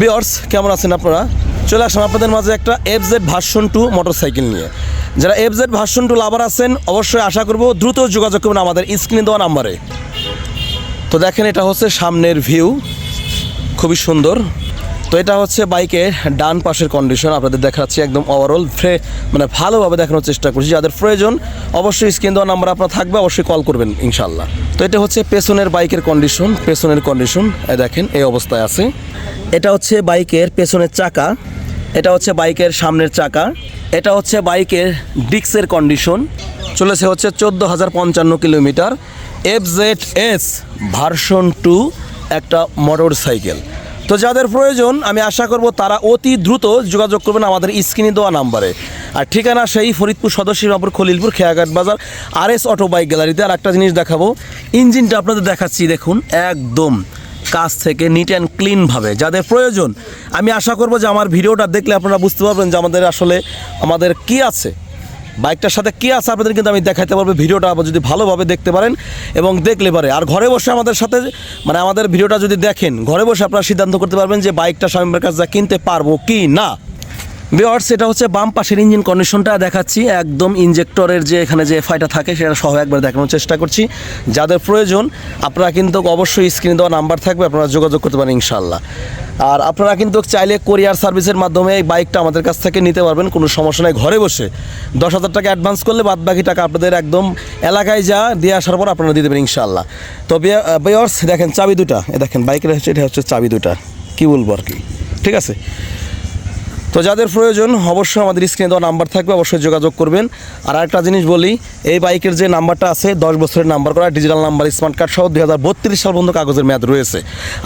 বিয়ার্স কেমন আছেন আপনারা? চলে আসলাম আপনাদের মাঝে একটা F Z version two motorcycle নিয়ে। যারা F Z version two lover আছেন, অবশ্যই আশা করব দ্রুত যোগাযোগ করবেন আমাদের স্ক্রিনে দেওয়া নাম্বারে। তো দেখেন, এটা হচ্ছে সামনের ভিউ খুবই সুন্দর। তো এটা হচ্ছে বাইকের ডান পাশের কন্ডিশন আপনাদের দেখাচ্ছি একদম ওভারঅল ফ্রে মানে ভালোভাবে দেখানোর চেষ্টা করছি। যাদের প্রয়োজন, অবশ্যই স্ক্রিন দেওয়া নাম্বার আপনার থাকবে, অবশ্যই কল করবেন ইনশাল্লাহ তো এটা হচ্ছে পেছনের বাইকের কন্ডিশন পেছনের কন্ডিশন দেখেন, এই অবস্থায় আছে। এটা হচ্ছে বাইকের পেছনের চাকা, এটা হচ্ছে বাইকের সামনের চাকা, এটা হচ্ছে বাইকের ডিক্সের কন্ডিশন চলেছে হচ্ছে চোদ্দ হাজার পঞ্চান্ন kilometre F Z S version two একটা মোটর সাইকেল তো যাদের প্রয়োজন, আমি আশা করব তারা অতি দ্রুত যোগাযোগ করবেন আমাদের স্ক্রিনে দেওয়া নাম্বারে। আর ঠিকানা সেই ফরিদপুর সদস্যবাবুর খলিলপুর খেয়াঘাট বাজার আর এস অটো বাইক গ্যালারিতে আর একটা জিনিস দেখাবো। ইঞ্জিনটা আপনাদের দেখাচ্ছি, দেখুন, একদম কাছ থেকে নিট অ্যান্ড ক্লিনভাবে যাদের প্রয়োজন। আমি আশা করব যে আমার ভিডিওটা দেখলে আপনারা বুঝতে পারবেন যে আমাদের আসলে আমাদের কি আছে। বাইকটার সাথে কী আছে আপনাদের কিন্তু আমি দেখাতে পারব, ভিডিওটা যদি ভালোভাবে দেখতে পারেন এবং দেখলে পারে। আর ঘরে বসে আমাদের সাথে মানে আমাদের ভিডিওটা যদি দেখেন, ঘরে বসে আপনারা সিদ্ধান্ত করতে পারবেন যে বাইকটা স্বামীর কাছে কিনতে পারব কি না। বিয়ার্স এটা হচ্ছে বাম পাশের ইঞ্জিন কন্ডিশনটা দেখাচ্ছি। একদম ইঞ্জেক্টরের যে এখানে যে ফাইটা থাকে, সেটা সহ একবার দেখানোর চেষ্টা করছি। যাদের প্রয়োজন, আপনারা কিন্তু অবশ্যই স্ক্রিনে দেওয়া নাম্বার থাকবে, আপনারা যোগাযোগ করতে পারেন ইনশাল্লাহ আর আপনারা কিন্তু চাইলে কোরিয়ার সার্ভিসের মাধ্যমে এই বাইকটা আমাদের কাছ থেকে নিতে পারবেন, কোনো সমস্যা নেই। ঘরে বসে দশ হাজার টাকা অ্যাডভান্স করলে বাদ বাকি টাকা আপনাদের একদম এলাকায় যা দিয়ে আসার পর আপনারা দিয়ে দেবেন ইনশাল্লাহ তো বিয়ার্স দেখেন চাবি দুটা। এ দেখেন বাইকের হচ্ছে, এটা হচ্ছে চাবি দুটা। কী বলব আর কি? ঠিক আছে? তো যাদের প্রয়োজন, অবশ্যই আমাদের স্ক্রিনে দেওয়া নাম্বার থাকবে, অবশ্যই যোগাযোগ করবেন। আর একটা জিনিস বলি, এই বাইকের যে নাম্বারটা আছে, দশ বছরের নাম্বার করা ডিজিটাল নাম্বার স্মার্ট কার্ড সহ দুই হাজার বত্রিশ সাল পর্যন্ত কাগজের মেয়াদ রয়েছে।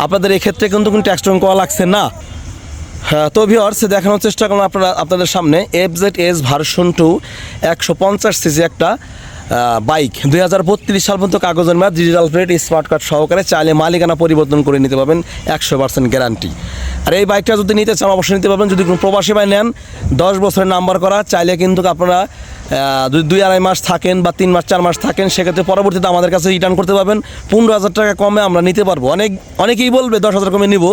আপনাদের এই ক্ষেত্রে কিন্তু কোনো ট্যাক্স করা লাগছে না। হ্যাঁ তো ভিওর্স দেখানোর চেষ্টা করলাম আপনারা, আপনাদের সামনে F Z S version two একশো পঞ্চাশ সিসি একটা বাইক দুই হাজার বত্রিশ সাল পর্যন্ত কাগজের মেয়াদ ডিজিটাল প্লেট স্মার্ট কার্ড সহকারে চাইলে মালিকানা পরিবর্তন করে নিতে পারবেন, একশো পার্সেন্ট গ্যারান্টি আর এই বাইকটা যদি নিতে চান, অবশ্যই নিতে পারবেন। যদি কোনো প্রবাসী ভাই নেন, দশ বছরের নাম্বার করা, চাইলে কিন্তু আপনারা যদি দুই আড়াই মাস থাকেন বা তিন মাস, চার মাস থাকেন, সেক্ষেত্রে পরবর্তীতে আমাদের কাছে রিটার্ন করতে পারবেন। পনেরো হাজার টাকা কমে আমরা নিতে পারব। অনেক, অনেকেই বলবে দশ হাজার কমে নিব।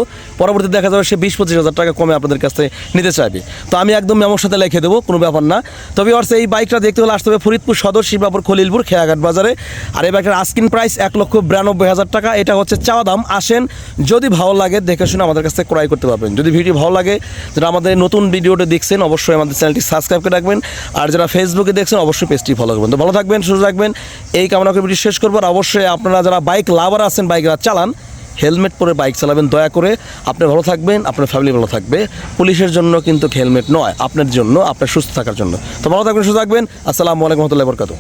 পরবর্তীতে দেখা যাবে সে বিশ, পঁচিশ হাজার টাকা কমে আপনাদের কাছে নিতে চাইবে। তো আমি একদম মেমোর সাথে লিখে দেবো, কোনো ব্যাপার না। তবে অর্থে এই বাইকটা দেখতে হলে আসতে হবে ফরিদপুর সদর শিববাপুর খলিলপুর, খেয়াঘাট বাজারে। আর এই বাইকটার আস্কিন প্রাইস এক লক্ষ বিরানব্বই হাজার টাকা। এটা হচ্ছে চাওয়া দাম। আসেন, যদি ভালো লাগে, দেখে শুনে আমাদের কাছ ক্রয় করতে পারবেন যদি ভিডিও ভালো লাগে, যারা আমাদের নতুন ভিডিওটা দেখছেন, অবশ্যই আমাদের চ্যানেলটি সাবস্ক্রাইব করে রাখবেন। আর যারা ফেসবুকে দেখছেন, অবশ্যই পেজটি ফলো করবেন। তো ভালো থাকবেন, সুস্থ থাকবেন। এই কামনা করে ভিডিও শেষ করব। আর অবশ্যই আপনারা যারা বাইক লাভার আছেন বাইক চালান হেলমেট পরে বাইক চালাবেন, দয়া করে। আপনি ভালো থাকবেন, আপনার ফ্যামিলি ভালো থাকবে। পুলিশের জন্য কিন্তু হেলমেট নয়, আপনার জন্য, আপনার সুস্থ থাকার জন্য। তো ভালো থাকবেন, সুস্থ থাকবেন। আসসালামু আলাইকুম রহমতুল্লাহ বরকাত